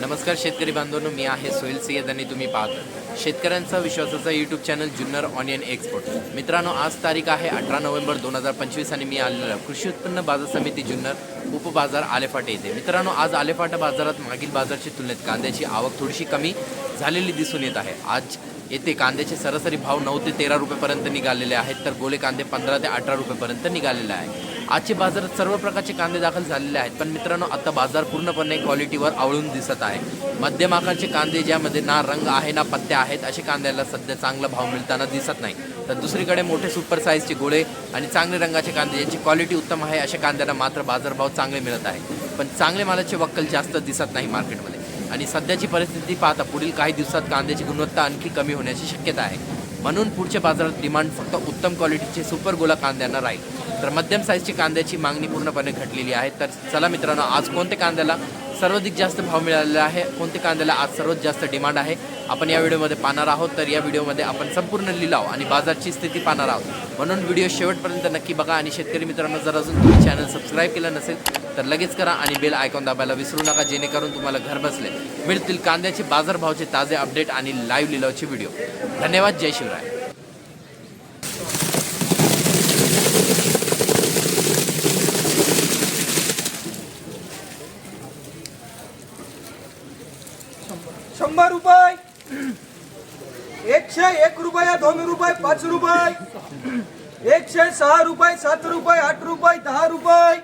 नमस्कार शेतकरी बांधवांनो मी आहे सोहेल सय्यद आणि तुम्ही पाहता शेतकऱ्यांचा विश्वासाचा YouTube channel Junnar onion export मित्रांनो आज तारीख आहे अठरा नोव्हेंबर दोन हजार पंचवीस आणि मी आलेलो कृषी उत्पन्न बाजार समिती जुन्नर उपबाजार आलेफाटे येते मित्रांनो आज आलेफाटा बाजारात मागील बाजारच्या तुलनेत कांद्याची आवक थोडीशी कमी झालेली दिसून येत आहे. आज येथे कांद्याचे सरासरी भाव नऊ ते तेरा रुपयेपर्यंत निघालेले आहेत तर गोले कांदे पंधरा ते अठरा रुपयेपर्यंत निघालेले आहे आजचे बाजारात सर्व प्रकारचे कांदे दाखल झालेले आहेत. पण मित्रांनो आता बाजार पूर्णपणे क्वालिटीवर आवळून दिसत आहे. मध्यम आकारचे कांदे ज्यामध्ये ना रंग आहे ना पत्त्या आहेत असे कांद्याला सध्या चांगला भाव मिळताना दिसत नाही. तर दुसरीकडे मोठे सुपर साईजचे गोळे आणि चांगले रंगाचे कांदे ज्यांची क्वालिटी उत्तम आहे अशा कांद्यांना मात्र बाजारभाव चांगले मिळत आहे. पण चांगले मालाचे वक्कल जास्त दिसत नाही मार्केटमध्ये आणि सध्याची परिस्थिती पाहता पुढील काही दिवसात कांद्याची गुणवत्ता आणखी कमी होण्याची शक्यता आहे. म्हणून पुढच्या बाजारात डिमांड फक्त उत्तम क्वालिटीचे सुपर गोला कांद्यांना राहील. तर मध्यम साईजची कांद्याची मागणी पूर्णपणे घटलेली आहे. तर चला मित्रांनो आज कोणत्या कांद्याला सर्वाधिक जास्त भाव मिळालेला आहे? कोणत्या कांद्याला आज सर्वात जास्त डिमांड आहे? आपण या व्हिडिओमध्ये पाहणार आहोत. तर या व्हिडिओमध्ये आपण संपूर्ण लिलाव आणि बाजारची स्थिती पाहणार आहोत. म्हणून व्हिडिओ शेवटपर्यंत नक्की बघा आणि शेतकरी मित्रांनो जर अजून तुम्ही चॅनल सबस्क्राईब केलं नसेल तर लगेच करा आणि बेल आयकॉन दाबायला विसरू नका जेणेकरून तुम्हाला घर बसले मिळतील कांद्याचे बाजारभावचे ताजे अपडेट आणि लाईव्ह लिलावचे व्हिडिओ धन्यवाद. जय शिवराय शंभर रुपये एकशे एक रुपये दोन रुपये पाच रुपये. एकशे सहा रुपये सात रुपये आठ रुपये दहा रुपये.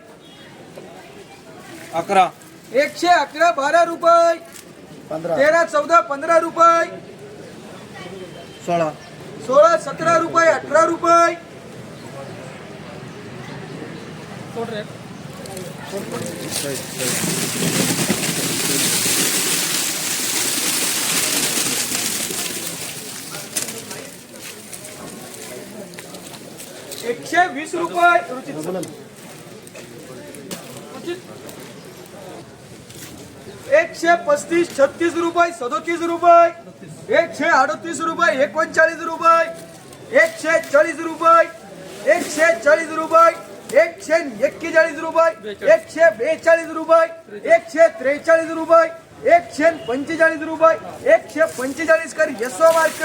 अकरा. एकशे अकरा बारा रुपये. तेरा चौदा पंधरा रुपये. सोळा. सोळा सतरा रुपये अठरा रुपये. एकशे वीस रुपये. एकशे पस्तीस छत्तीस रुपये सदोतीस रुपये. एकशे अडतीस रुपये एकोणचाळीस रुपये. एकशे चाळीस रुपये. एकशे चाळीस रुपये. एकशे एक्केचाळीस रुपये. एकशे बेचाळीस रुपये. एकशे त्रेचाळीस रुपये. एकशे पंचेचाळीस रुपये. एकशे पंचेचाळीस कर यशो मार्क.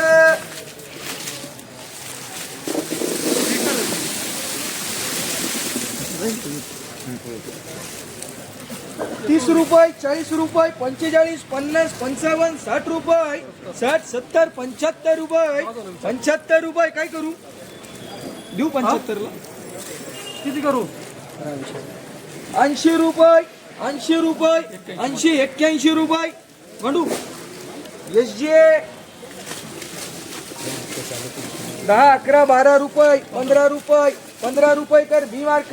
तीस रुपये चाळीस रुपये पंचेचाळीस पन्नास पंचावन्न साठ रुपये साठ सत्तर पंच्याहत्तर रुपये. पंच्याहत्तर रुपये काय करू? देऊ पंच्याहत्तरला. किती करू? ऐंशी रुपये ऐंशी रुपये ऐंशी एक्क्याऐंशी रुपये. म्हणू एस जी. दहा अकरा बारा रुपये पंधरा रुपये. पंधरा रुपये कर बी मार्क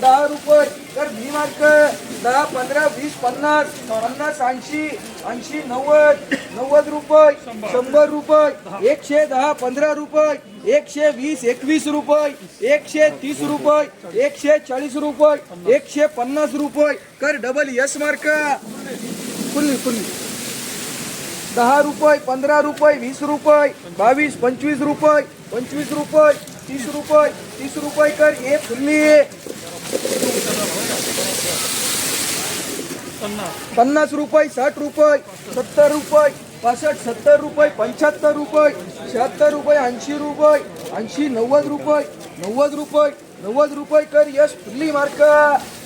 दहा रुपये कर बी मार्क दहा पंधरा वीस पन्नास पन्नास ऐंशी ऐंशी नव्वद नव्वद रुपये शंभर रुपये एकशे दहा पंधरा रुपये एकशे वीस एकवीस रुपये एकशे तीस रुपये एकशे चाळीस रुपये एकशे पन्नास रुपये कर double yes mark fully fully. दहा रुपये पंधरा रुपये वीस रुपये बावीस पंचवीस रुपये पंचवीस रुपये तीस रुपये तीस रुपये कर हे। फुल्ली पन्नास रुपये साठ रुपये सत्तर रुपये पासष्ट सत्तर रुपये पंच्याहत्तर रुपये शहात्तर रुपये ऐंशी रुपये ऐंशी नव्वद रुपये नव्वद रुपये नव्वद रुपये कर यश फुल्ली मार्क.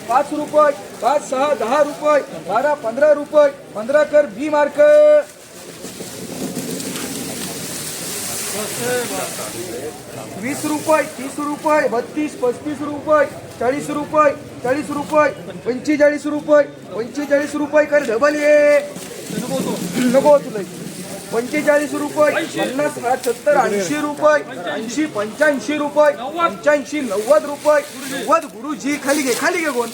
पाच रुपये पाच सहा दहा रुपये बारा पंधरा रुपये पंधरा कर बी मार्क. वीस रुपये तीस रुपये बत्तीस पस्तीस रुपये चाळीस रुपये चाळीस रुपये पंचेचाळीस रुपये पंचेचाळीस रुपये कर डबल ये. नको तुला. पंचेचाळीस रुपये पन्नास साठ सत्तर ऐंशी रुपये ऐंशी पंच्याऐंशी रुपये पंच्याऐंशी नव्वद रुपये. नव्वद गुरुजी खाली घे खाली घे कोण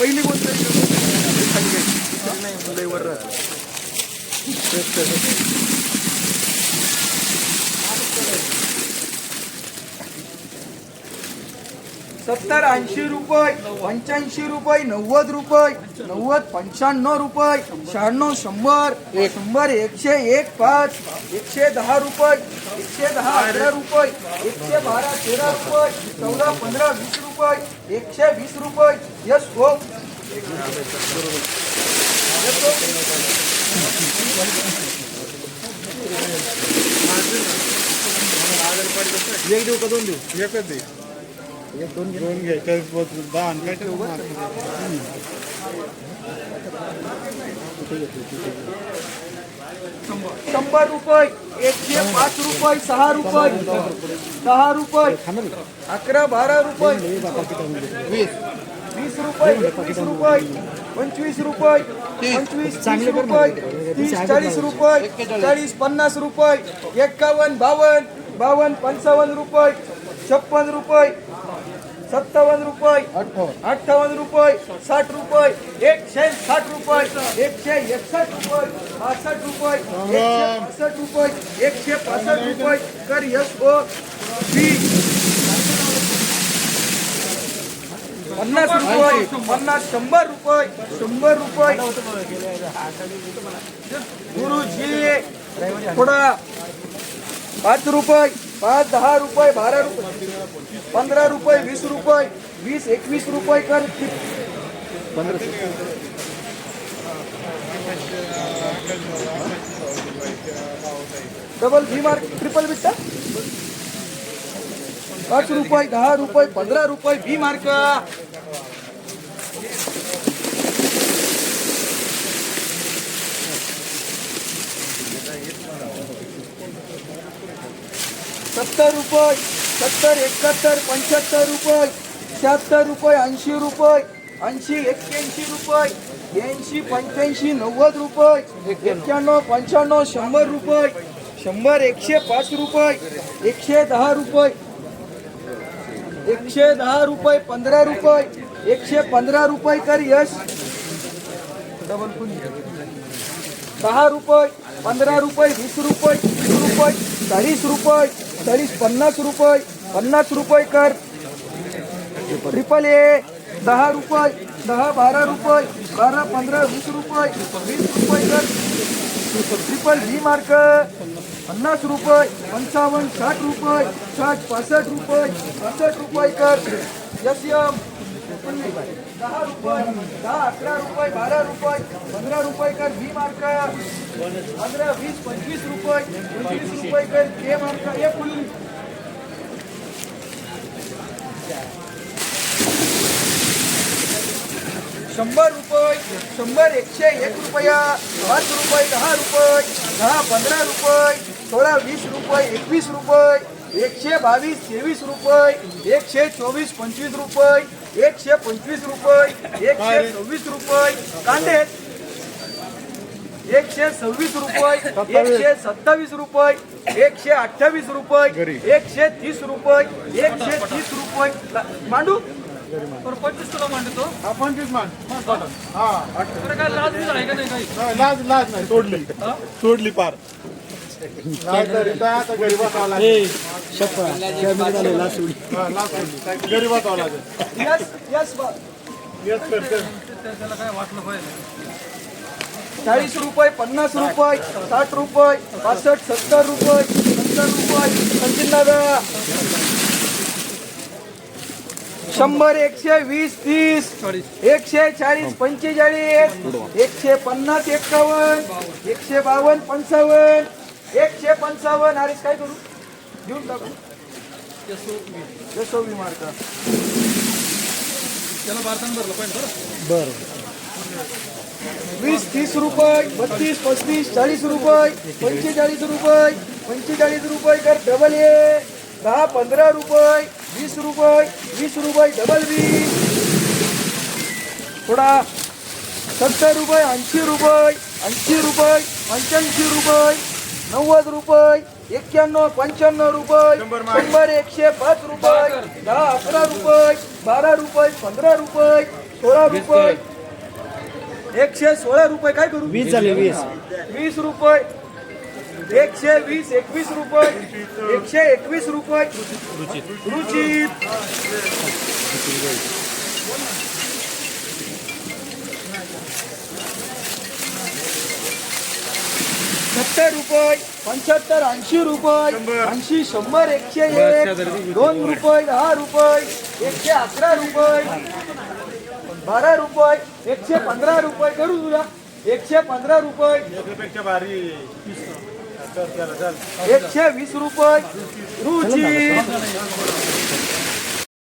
पहिली कोण तरी खाली घे. सत्तर ऐंशी रुपये पंच्याऐंशी रुपये नव्वद रुपये नव्वद पंच्याण्णव रुपये शहाण्णव शंभर शंभर एकशे एक पाच एकशे दहा रुपये एकशे दहा अकरा रुपये एकशे बारा तेरा रुपये चौदा पंधरा वीस रुपये एकशे वीस रुपये. यस हो. एक देऊ का दोन देऊ? एकच देऊ दोन घ्यायच्या दहा शंभर रुपये एकशे पाच रुपये सहा रुपये दहा रुपये अकरा बारा रुपये वीस। रुपये एकवीस रुपये पंचवीस रुपये पंचवीस तीस रुपये तीस चाळीस रुपये चाळीस पन्नास रुपये एक्कावन्न बावन्न बावन्न पंचावन्न रुपये छप्पन रुपये सत्तावन्न रुपये अठ्ठावन्न. रुपये साठ रुपये एकशे साठ रुपये एकशे एकसष्ट रुपये पासष्ट रुपये एकशे पासष्ट रुपये एकशे पासष्ट रुपये. कर यश ओ वीस पन्नास रुपये पन्नास शंभर रुपये शंभर रुपये. गुरुजी थोडा पाच रुपये. पाच दहा रुपये बारा रुपये पंधरा रुपये वीस रुपये वीस एकवीस रुपये कर. डबल भी मार्क ट्रिपल बिट्टा पाच रुपये दहा रुपये पंधरा रुपये भी मार्क सत्तर रुपये सत्तर एकाहत्तर पंच्याहत्तर रुपये शहात्तर रुपये ऐंशी रुपये ऐंशी एक्क्याऐंशी रुपये ऐंशी पंच्याऐंशी नव्वद रुपये एक्क्याण्णव पंच्याण्णव शंभर रुपये शंभर एकशे पाच रुपये एकशे दहा रुपये एकशे दहा रुपये पंधरा रुपये एकशे पंधरा रुपये कर यश. डबल दहा रुपये पंधरा रुपये वीस रुपये तीस रुपये चाळीस रुपये चाळीस पन्नास रुपये पन्नास रुपये कर. ट्रिपल ए दहा रुपये दहा बारा रुपये बारा पंधरा वीस रुपये वीस रुपये कर. ट्रिपल व्ही मार्क पन्नास रुपये पंचावन्न साठ रुपये साठ पासष्ट रुपये पासष्ट रुपये कर. यस दहा रुपये दहा अकरा रुपये बारा रुपये पंधरा रुपये कर बी मार्क पंधरा वीस पंचवीस रुपये पंचवीस रुपये कर ए मार्क ए फुल शंभर रुपये शंभर एकशे एक रुपया पाच रुपये दहा रुपये दहा पंधरा रुपये सोळा वीस रुपये एकवीस रुपये एकशे बावीस तेवीस रुपये एकशे चोवीस पंचवीस रुपये एकशे पंचवीस रुपये एकशे सव्वीस रुपये. कांदे एकशे सव्वीस रुपये एकशे सत्तावीस रुपये एकशे अठ्ठावीस रुपये एकशे तीस रुपये एकशे तीस रुपये. मांडू? पंचवीस किलो मांडतो. हा पंचवीस मान हा काय लाज आहे का नाही काही? लाज लाज नाही सोडली. सोडली पार. लाज तरी चाळीस रुपये पन्नास रुपये साठ रुपये पासष्ट सत्तर रुपये सत्तर रुपये सचिन दादा शंभर एकशे वीस तीस एकशे चाळीस पंचेचाळीस एकशे पन्नास एक्कावन्न एकशे बावन्न पंचावन्न एकशे पंचावन्न. अरेच काय करू? घेऊन टाकू. यशोवी मार्क त्याला बारताना भरलं पाहिजे बरं. वीस तीस रुपये बत्तीस पस्तीस चाळीस रुपये पंचेचाळीस रुपये पंचेचाळीस रुपये कर डबल ए दहा पंधरा रुपये वीस रुपये वीस रुपये डबल बी थोडा सत्तर रुपये ऐंशी रुपये ऐंशी रुपये पंच्याऐंशी रुपये नव्वद रुपये एक्क्याण्णव पंच्याण्णव रुपये शंभर एकशे पाच रुपये दहा अकरा रुपये बारा रुपये पंधरा रुपये सोळा रुपये. एकशे सोळा रुपये काय करू? वीस झाले वीस. वीस रुपये. एकशे वीस एकवीस रुपये. एकशे एकवीस रुपये. रुचित. सत्तर रुपये पंच्याहत्तर ऐंशी रुपये ऐंशी शंभर एकशे एक दोन रुपये दहा रुपये एकशे अकरा रुपये बारा रुपये एकशे पंधरा रुपये करू तुला. एकशे पंधरा रुपये. एकशे वीस रुपये. रुची.